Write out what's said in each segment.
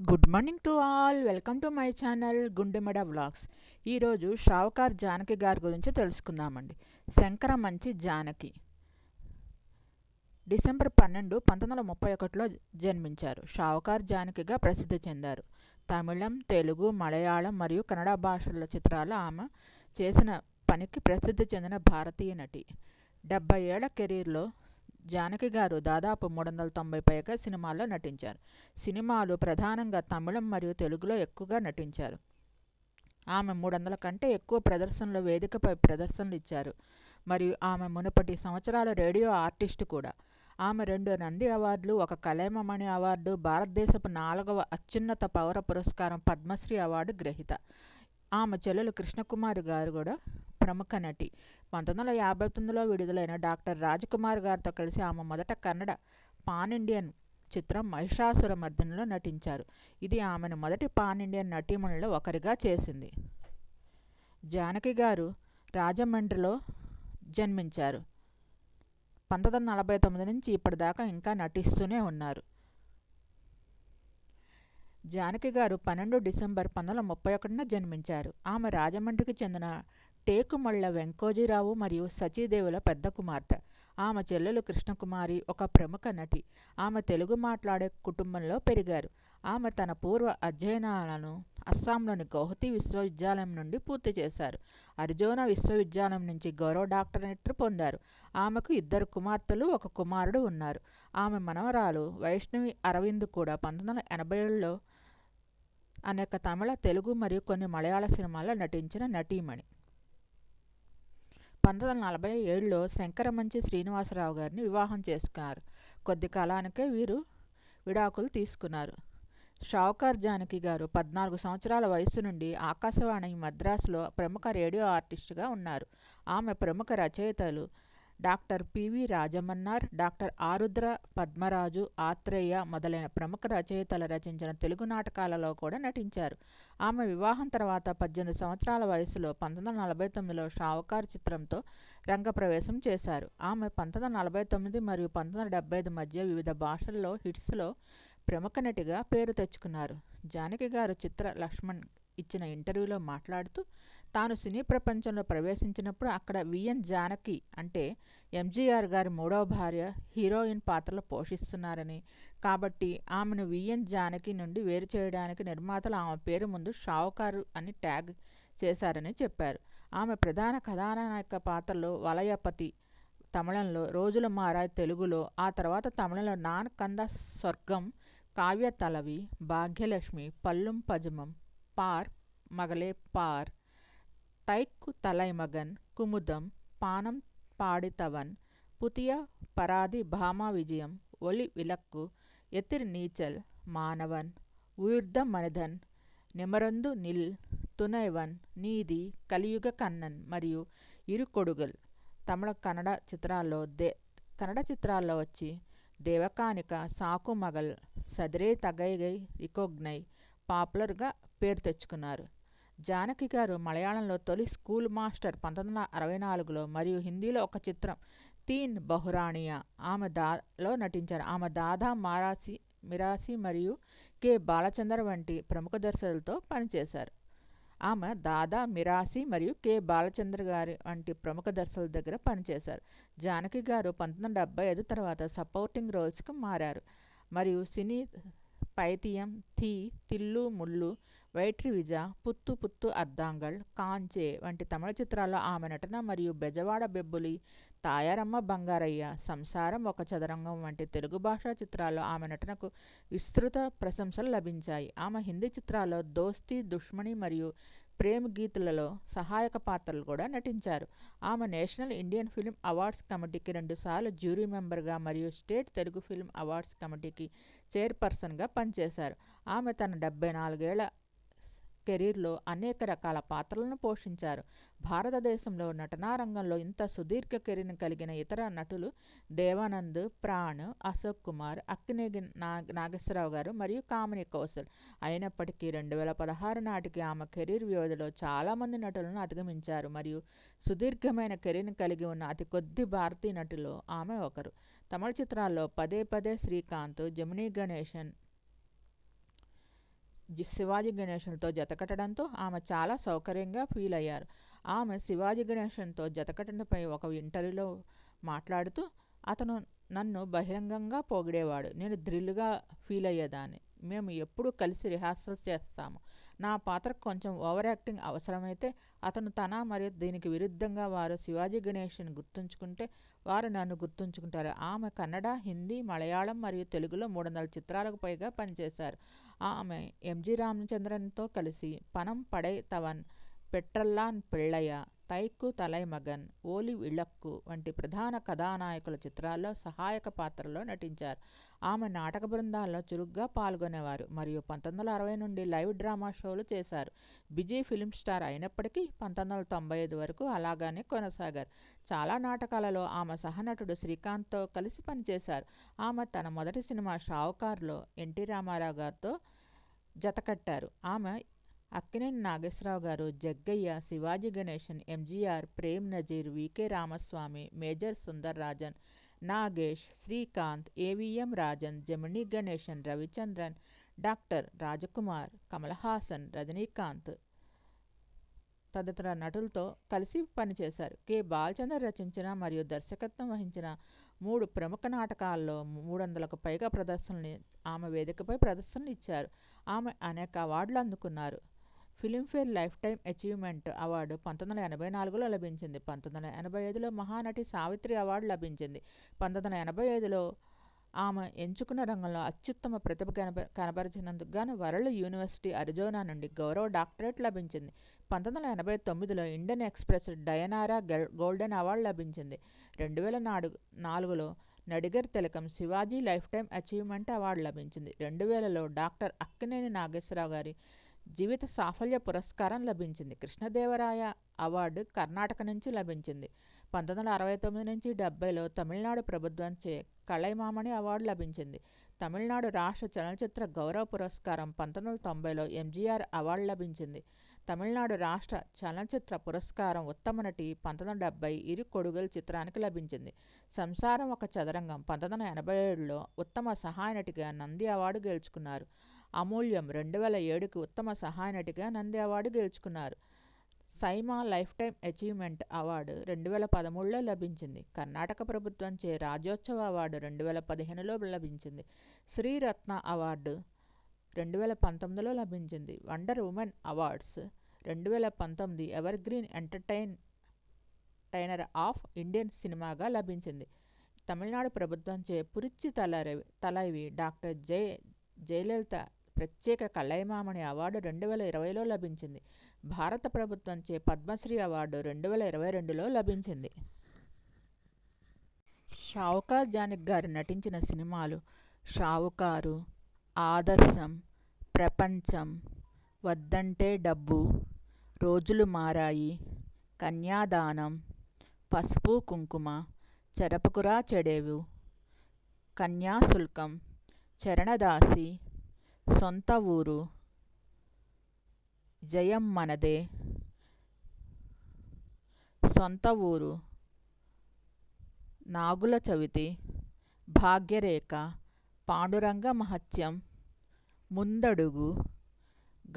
Good morning to all welcome to my channel Gundemada vlogs ఈరోజు షావుకార్ జానకి గారి గురించి తెలుసుకుందామండి. శంకర మంచి జానకి. డిసెంబర్ పన్నెండు పంతొమ్మిది వందల ముప్పై ఒకటిలో జన్మించారు. షావుకార్ జానకిగా ప్రసిద్ధి చెందారు. తమిళం తెలుగు మలయాళం మరియు కన్నడ భాషల చిత్రాలు ఆమె చేసిన పనికి ప్రసిద్ధి చెందిన భారతీయ నటి. డెబ్బై ఏళ్ళ కెరీర్లో జానకి గారు దాదాపు మూడు వందల తొంభై పైగా సినిమాల్లో నటించారు. సినిమాలు ప్రధానంగా తమిళం మరియు తెలుగులో ఎక్కువగా నటించారు. ఆమె మూడు వందల కంటే ఎక్కువ ప్రదర్శనలు వేదికపై ప్రదర్శనలు ఇచ్చారు. మరియు ఆమె మునుపటి సంవత్సరాల రేడియో ఆర్టిస్టు కూడా. ఆమె రెండు నంది అవార్డులు ఒక కలైమమణి అవార్డు భారతదేశపు నాలుగవ అత్యున్నత పౌర పురస్కారం పద్మశ్రీ అవార్డు గ్రహీత. ఆమె చెల్లెలు కృష్ణకుమారి గారు కూడా ప్రముఖ నటి. పంతొమ్మిది వందల యాభై తొమ్మిదిలో విడుదలైన డాక్టర్ రాజ్కుమార్ గారితో కలిసి ఆమె మొదట కన్నడ పాన్ ఇండియన్ చిత్రం మహిషాసుర మర్దినిలో నటించారు. ఇది ఆమెను మొదటి పాన్ ఇండియన్ నటీమణులలో ఒకరిగా చేసింది. జానకి గారు రాజమండ్రిలో జన్మించారు. పంతొమ్మిది వందల నలభై తొమ్మిది నుంచి ఇప్పటిదాకా ఇంకా నటిస్తూనే ఉన్నారు. జానకి గారు పన్నెండు డిసెంబర్ పంతొమ్మిది వందల ముప్పై ఒకటిన జన్మించారు. ఆమె రాజమండ్రికి చెందిన టేకుమళ్ళ వెంకోజీరావు మరియు సచీదేవుల పెద్ద కుమార్తె. ఆమె చెల్లెలు కృష్ణకుమారి ఒక ప్రముఖ నటి. ఆమె తెలుగు మాట్లాడే కుటుంబంలో పెరిగారు. ఆమె తన పూర్వ అధ్యయనాలను అస్సాంలోని గౌహతి విశ్వవిద్యాలయం నుండి పూర్తి చేశారు. అరిజోనా విశ్వవిద్యాలయం నుంచి గౌరవ డాక్టరేట్ పొందారు. ఆమెకు ఇద్దరు కుమార్తెలు ఒక కుమారుడు ఉన్నారు. ఆమె మనవరాలు వైష్ణవి అరవింద్ కూడా పంతొమ్మిది వందల ఎనభై ఏడులో అనేక తమిళ తెలుగు మరియు కొన్ని మలయాళ సినిమాల్లో నటించిన నటీమణి. పంతొమ్మిది వందల నలభై ఏడులో శంకరమంచి శ్రీనివాసరావు గారిని వివాహం చేసుకున్నారు. కొద్ది కాలానికే వీరు విడాకులు తీసుకున్నారు. షావుకార్ జానకి గారు పద్నాలుగు సంవత్సరాల వయసు నుండి ఆకాశవాణి మద్రాసులో ప్రముఖ రేడియో ఆర్టిస్టుగా ఉన్నారు. ఆమె ప్రముఖ రచయితలు doctor PV Rajamannar doctor Arudra Padmaraju Athreya మొదలైన ప్రముఖ రచయితలు రచించిన తెలుగు నాటకాలలో కూడా నటించారు. ఆమె వివాహం తర్వాత పద్దెనిమిది సంవత్సరాల వయసులో పంతొమ్మిది వందల నలభై తొమ్మిదిలో షావుకార్ చిత్రంతో రంగప్రవేశం చేశారు. ఆమె పంతొమ్మిది వందల నలభై తొమ్మిది మరియు పంతొమ్మిది వందల డెబ్బై ఐదు మధ్య వివిధ భాషల్లో హిట్స్లో ప్రముఖ నటిగా పేరు తెచ్చుకున్నారు. జానకి గారు చిత్ర లక్ష్మణ్ ఇచ్చిన ఇంటర్వ్యూలో మాట్లాడుతూ తాను సినీ ప్రపంచంలో ప్రవేశించినప్పుడు అక్కడ విఎన్ జానకి అంటే ఎంజీఆర్ గారి మూడవ భార్య హీరోయిన్ పాత్రలు పోషిస్తున్నారని. కాబట్టి ఆమెను విఎన్ జానకి నుండి వేరు చేయడానికి నిర్మాతలు ఆమె పేరు ముందు షావుకారు అని ట్యాగ్ చేశారని చెప్పారు. ఆమె ప్రధాన కథానాయక పాత్రలో వలయపతి తమిళంలో రోజుల మారా తెలుగులో ఆ తర్వాత తమిళంలో నాన్ కంద స్వర్గం కావ్య తలవి భాగ్యలక్ష్మి పల్లుం పజమం పార్ మగలే పార్ தைக்கு தலைமகன் குமுதம் பானம் பாடித்தவன் புதிய பராதி பாமா விஜயம் ஒளி விளக்கு எதிர் நீச்சல் మానవన్ ఉయుర్ధ మనిధన్ నిమరందు నిల్ తునైవన్ నీది కలియుగ కన్నన్ మరియు ఇరు కొడుగల్ తమిళ కన్నడ చిత్రాల్లో దే కన్నడ చిత్రాల్లో వచ్చి దేవకానిక సాకు మగల్ సదిరే తగైగై రికోగ్నై పాపులర్గా పేరు తెచ్చుకున్నారు. జానకి గారు మలయాళంలో తొలి స్కూల్ మాస్టర్ పంతొమ్మిది వందల అరవై నాలుగులో మరియు హిందీలో ఒక చిత్రం తీన్ బహురాణియా. ఆమె దాలో నటించారు. ఆమె దాదా మారాసి మిరాసి మరియు కె బాలచందర్ వంటి ప్రముఖ దర్శకులతో పనిచేశారు. ఆమె దాదా మిరాసి మరియు కె బాలచంద్ర గారి వంటి ప్రముఖ దర్శకుల దగ్గర పనిచేశారు. జానకి గారు పంతొమ్మిది వందల డెబ్బై ఐదు తర్వాత సపోర్టింగ్ రోల్స్కి మారారు. మరియు సినీ పైతియం థీ తిల్లు ముల్లు వైట్రి విజ పుత్తు పుత్తు అద్దాంగల్ కాంచే వంటి తమిళ చిత్రాల్లో ఆమె నటన మరియు బెజవాడ బెబ్బులి తాయారమ్మ బంగారయ్య సంసారం ఒక చదరంగం వంటి తెలుగు భాషా చిత్రాల్లో ఆమె నటనకు విస్తృత ప్రశంసలు లభించాయి. ఆమె హిందీ చిత్రాల్లో దోస్తీ దుష్మణి మరియు ప్రేమ్ గీతులలో సహాయక పాత్రలు కూడా నటించారు. ఆమె నేషనల్ ఇండియన్ ఫిల్మ్ అవార్డ్స్ కమిటీకి రెండుసార్లు జ్యూరీ మెంబర్గా మరియు స్టేట్ తెలుగు ఫిల్మ్ అవార్డ్స్ కమిటీకి చైర్పర్సన్గా పనిచేశారు. ఆమె తన డెబ్బై నాలుగేళ్ళ కెరీర్లో అనేక రకాల పాత్రలను పోషించారు. భారతదేశంలో నటనా రంగంలో ఇంత సుదీర్ఘ కెరీర్ను కలిగిన ఇతర నటులు దేవానంద్ ప్రాణ్ అశోక్ కుమార్ అక్కినేగి నాగేశ్వరరావు గారు మరియు కామిని కౌశల్. అయినప్పటికీ రెండు వేల పదహారు నాటికి ఆమె కెరీర్ వ్యవధిలో చాలామంది నటులను అధిగమించారు మరియు సుదీర్ఘమైన కెరీర్ను కలిగి ఉన్న అతి కొద్ది భారతీయ నటులు ఆమె ఒకరు. తమిళ చిత్రాల్లో పదే పదే శ్రీకాంత్ జమినీ గణేశన్ శివాజీ గణేషన్తో జతకట్టడంతో ఆమె చాలా సౌకర్యంగా ఫీల్ అయ్యారు. ఆమె శివాజీ గణేషన్తో జతకట్టడంపై ఒక ఇంటర్వ్యూలో మాట్లాడుతూ అతను నన్ను బహిరంగంగా పొగిడేవాడు. నేను థ్రిల్గా ఫీల్ అయ్యేదాన్ని. మేము ఎప్పుడూ కలిసి రిహార్సల్స్ చేస్తాము. నా పాత్రకు కొంచెం ఓవర్ యాక్టింగ్ అవసరమైతే అతను తన మరియు దీనికి విరుద్ధంగా వారు శివాజీ గణేష్ని గుర్తుంచుకుంటే వారు నన్ను గుర్తుంచుకుంటారు. ఆమె కన్నడ హిందీ మలయాళం మరియు తెలుగులో మూడు వందల చిత్రాలకు పైగా పనిచేశారు. ఆమె ఎంజి రామచంద్రన్తో కలిసి పనం పడై తవన్ పెట్రల్లాన్ పెళ్ళయ్య తైక్కు తలై మగన్ ఓలి ఇళక్కు వంటి ప్రధాన కథానాయకుల చిత్రాల్లో సహాయక పాత్రలో నటించారు. ఆమె నాటక బృందాల్లో చురుగ్గా పాల్గొనేవారు మరియు పంతొమ్మిది వందల అరవై నుండి లైవ్ డ్రామా షోలు చేశారు. బిజీ ఫిల్మ్ స్టార్ అయినప్పటికీ పంతొమ్మిది వందల తొంభై ఐదు వరకు అలాగానే కొనసాగారు. చాలా నాటకాలలో ఆమె సహనటుడు శ్రీకాంత్తో కలిసి పనిచేశారు. ఆమె తన మొదటి సినిమా షావుకార్లో ఎన్టీ రామారావు గారితో జతకట్టారు ఆమె అక్కినేని నాగేశ్వరరావు గారు Jaggayya Sivaji Ganesan MGR Prem Nazir VK Ramaswamy major Sundar Rajan Nagesh Srikanth AVM Rajan Gemini Ganesan Ravichandran doctor Rajkumar Kamal Haasan Rajinikanth తదితర నటులతో కలిసి పనిచేశారు. కె. బాలచందర్ రచించిన మరియు దర్శకత్వం వహించిన మూడు ప్రముఖ నాటకాల్లో మూడు వందలకు పైగా ప్రదర్శనలు ఆమె వేదికపై ప్రదర్శనలు ఇచ్చారు. ఆమె అనేక అవార్డులు అందుకున్నారు. Filmfare life time achievement award పంతొమ్మిది వందల ఎనభై నాలుగులో లభించింది. పంతొమ్మిది వందల ఎనభై ఐదులో మహానటి సావిత్రి అవార్డు లభించింది. పంతొమ్మిది వందల ఎనభై ఐదులో ఆమె ఎంచుకున్న రంగంలో అత్యుత్తమ ప్రతిభ కనబ కనబరిచినందుకు గాను వరల్డ్ యూనివర్సిటీ అరిజోనా నుండి గౌరవ డాక్టరేట్ లభించింది. పంతొమ్మిది వందల ఎనభై తొమ్మిదిలో ఇండియన్ ఎక్స్ప్రెస్ డయనారా గెల్ గోల్డెన్ అవార్డు లభించింది. రెండు వేల నాలుగు నాలుగులో Nadigar Thilakam Sivaji lifetime achievement award లభించింది. రెండు వేలలో డాక్టర్ అక్కినేని నాగేశ్వరరావు గారి జీవిత సాఫల్య పురస్కారం లభించింది. కృష్ణదేవరాయ అవార్డు కర్ణాటక నుంచి లభించింది. పంతొమ్మిది వందల అరవై తొమ్మిది నుంచి డెబ్బైలో తమిళనాడు ప్రభుత్వంచే కళైమామణి అవార్డు లభించింది. తమిళనాడు రాష్ట్ర చలనచిత్ర గౌరవ పురస్కారం పంతొమ్మిది వందల తొంభైలో ఎంజీఆర్ అవార్డు లభించింది. తమిళనాడు రాష్ట్ర చలనచిత్ర పురస్కారం ఉత్తమ నటి పంతొమ్మిది వందల డెబ్బై ఇరు కొడుగుల చిత్రానికి లభించింది. సంసారం ఒక చదరంగం పంతొమ్మిది వందల ఎనభై ఏడులో ఉత్తమ సహాయ నటిగా నంది అవార్డు గెలుచుకున్నారు. అమూల్యం రెండు వేల ఏడుకి ఉత్తమ సహాయ నటిగా నంది అవార్డు గెలుచుకున్నారు. SIIMA life time achievement award రెండు వేల పదమూడులో లభించింది. కర్ణాటక ప్రభుత్వంచే రాజ్యోత్సవ అవార్డు రెండు వేల పదిహేనులో లభించింది. శ్రీరత్న అవార్డు రెండు వేల పంతొమ్మిదిలో లభించింది. వండర్ ఉమెన్ అవార్డ్స్ రెండు వేల పంతొమ్మిది ever green entertainer of Indian సినిమాగా లభించింది. తమిళనాడు ప్రభుత్వంచే పురిచి తలరవి తలైవి డాక్టర్ జయ జయలలిత ప్రత్యేక కళైమామణి అవార్డు రెండు వేల ఇరవైలో లభించింది. భారత ప్రభుత్వంచే పద్మశ్రీ అవార్డు రెండు వేల ఇరవై రెండులో లభించింది. షావుకార్ జానిక్ గారు నటించిన సినిమాలు షావుకారు ఆదర్శం ప్రపంచం వద్దంటే డబ్బు రోజులు మారాయి కన్యాదానం పసుపు కుంకుమ చెరపకురా చెడేవు కన్యాశుల్కం చరణదాసి సొంత ఊరు జయం మనదే సొంత ఊరు నాగుల చవితి భాగ్యరేఖ పాండురంగ మహత్యం ముందడుగు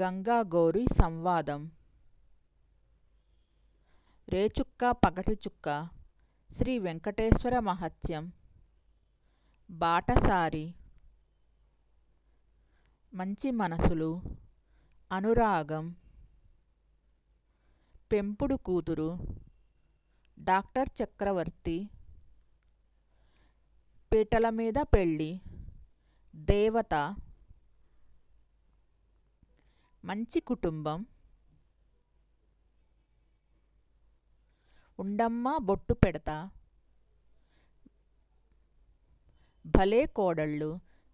గంగా గౌరి సంవాదం. రేచుక్క పగటిచుక్క శ్రీ వెంకటేశ్వర మహత్యం. బాటసారి మంచి మనసులు అనురాగం పెంపుడు కూతురు డాక్టర్ చక్రవర్తి పీటల మీద పెళ్ళి దేవత మంచి కుటుంబం ఉండమ్మ బొట్టు పెడతా భలే కోడళ్ళు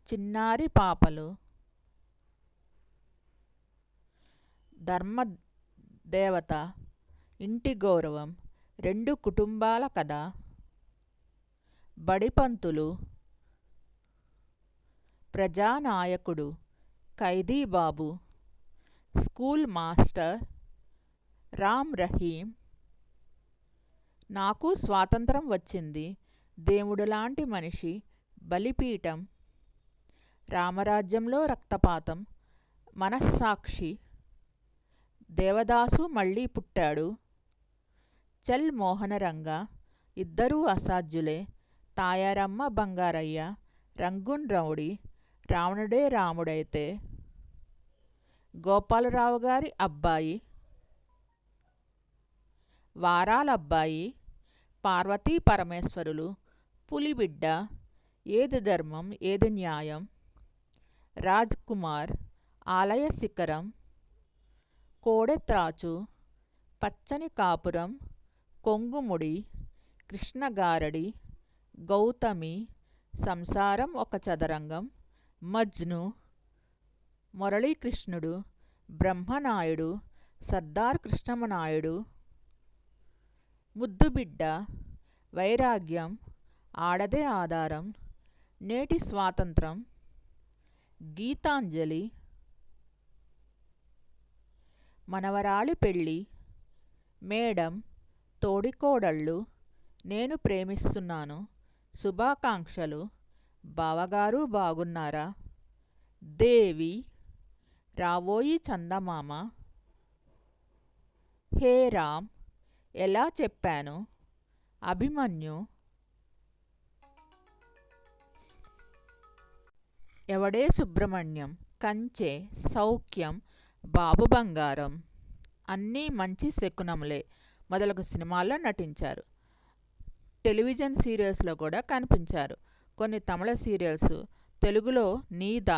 చిన్నారి పాపలు ధర్మ దేవత ఇంటి గౌరవం రెండు కుటుంబాల కథ. Badi Panthulu Praja Nayakudu Khaidi Babu school master Ram Rahim. నాకు స్వాతంత్రం వచ్చింది దేవుడు లాంటి మనిషి బలిపీఠం రామరాజ్యంలో రక్తపాతం మనస్సాక్షి. దేవదాసు మళ్ళీ పుట్టాడు. చల్ మోహనరంగ ఇద్దరూ అసాధ్యులే. Tayaramma Bangarayya Rangoon rowdy Ravanude Ramudaithe. Gopalarao గారి అబ్బాయి. వారాలబ్బాయి. పార్వతీ పరమేశ్వరులు. పులిబిడ్డ. ఏది ధర్మం ఏది న్యాయం. రాజ్ కుమార్. ఆలయ శిఖరం. కోడెత్రాచు పచ్చని కాపురం కొంగుముడి కృష్ణగారడి గౌతమి సంసారం ఒక చదరంగం మజ్ను మురళీకృష్ణుడు బ్రహ్మనాయుడు సర్దార్ కృష్ణమనాయుడు ముద్దుబిడ్డ వైరాగ్యం ఆడదే ఆధారం నేటి స్వాతంత్రం గీతాంజలి మనవరాలి పెళ్ళి. మేడం తోడికోడళ్ళు నేను ప్రేమిస్తున్నాను. శుభాకాంక్షలు. బావగారు బాగున్నారా? దేవి రావోయి చందమామ. హే రామ్ ఎలా చెప్పాను? అభిమన్యు. ఎవడే సుబ్రహ్మణ్యం కంచె సౌఖ్యం బాబు బంగారం. అన్నీ మంచి శకునములే. మొదలగు సినిమాల్లో నటించారు. టెలివిజన్ సీరియల్స్లో కూడా కనిపించారు. కొన్ని తమిళ సీరియల్స్ తెలుగులో నీద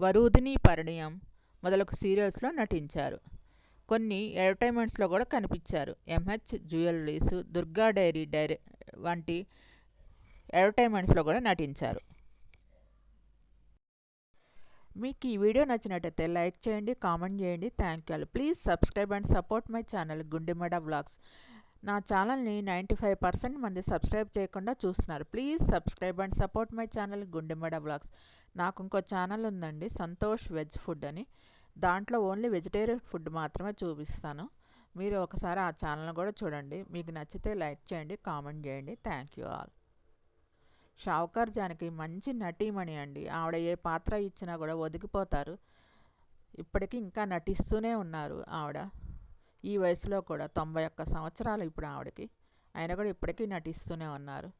వరూధిని పరిణయం మొదలగు సీరియల్స్లో నటించారు. కొన్ని ఎంటర్టైన్మెంట్స్లో కూడా కనిపించారు. MH jewelleries Durga dairy dairy వంటి ఎంటర్టైన్మెంట్స్లో కూడా నటించారు. మీకు ఈ వీడియో నచ్చినట్టయితే లైక్ చేయండి కామెంట్ చేయండి. Thank you please subscribe and support my channel Gundemada vlogs నా ఛానల్ని నైంటీ ఫైవ్ పర్సెంట్ మంది సబ్స్క్రైబ్ చేయకుండా చూస్తున్నారు. Please subscribe and support my channel Gundemada vlogs నాకు ఇంకో ఛానల్ ఉందండి సంతోష్ వెజ్ ఫుడ్ అని. దాంట్లో ఓన్లీ వెజిటేరియన్ ఫుడ్ మాత్రమే చూపిస్తాను. మీరు ఒకసారి ఆ ఛానల్ కూడా చూడండి. మీకు నచ్చితే లైక్ చేయండి కామెంట్ చేయండి. Thank you all Shavukaru Janaki మంచి నటీమణి అండి. ఆవిడ ఏ పాత్ర ఇచ్చినా కూడా ఒదిగిపోతారు. ఇప్పటికీ ఇంకా నటిస్తూనే ఉన్నారు ఆవిడ. ఈ వయసులో కూడా తొంభై ఒక్క సంవత్సరాలు ఇప్పుడు ఆవిడకి. అయినా కూడా ఇప్పటికీ నటిస్తూనే ఉన్నారు.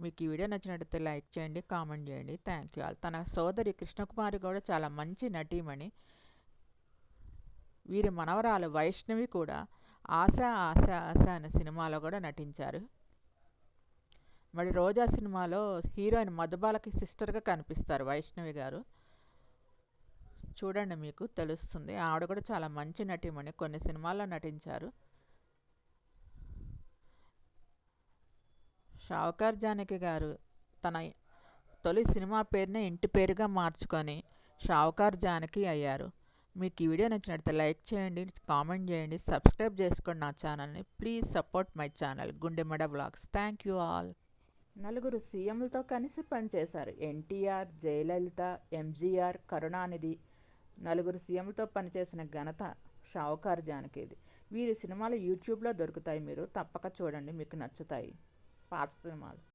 మీకు ఈ వీడియో నచ్చినట్టయితే లైక్ చేయండి కామెంట్ చేయండి. థ్యాంక్ యూ తన సోదరి కృష్ణకుమారి కూడా చాలా మంచి నటీమణి. వీరి మనవరాలు వైష్ణవి కూడా ఆశ ఆశ ఆశ అనే సినిమాలో కూడా నటించారు. మరి రోజా సినిమాలో హీరోయిన్ మధుబాలకి సిస్టర్గా కనిపిస్తారు వైష్ణవి గారు. చూడండి మీకు తెలుస్తుంది. ఆవిడ కూడా చాలా మంచి నటీమణి కొన్ని సినిమాల్లో నటించారు. షావుకార్ జానకి గారు తన తొలి సినిమా పేరునే ఇంటి పేరుగా మార్చుకొని షావుకార్ జానకి అయ్యారు. మీకు ఈ వీడియో నచ్చినట్లయితే లైక్ చేయండి కామెంట్ చేయండి సబ్స్క్రైబ్ చేసుకోండి నా ఛానల్ని. Please support my channel Gundemada blogs thank you all. నలుగురు సీఎంలతో కలిసి పనిచేశారు. ఎన్టీఆర్ జయలలిత ఎంజీఆర్ కరుణానిధి. నలుగురు సీఎంలతో పనిచేసిన ఘనత షావుకార్ జానకిది. వీరి సినిమాలు యూట్యూబ్లో దొరుకుతాయి. మీరు తప్పక చూడండి. మీకు నచ్చుతాయి. పాత సినిమాలు.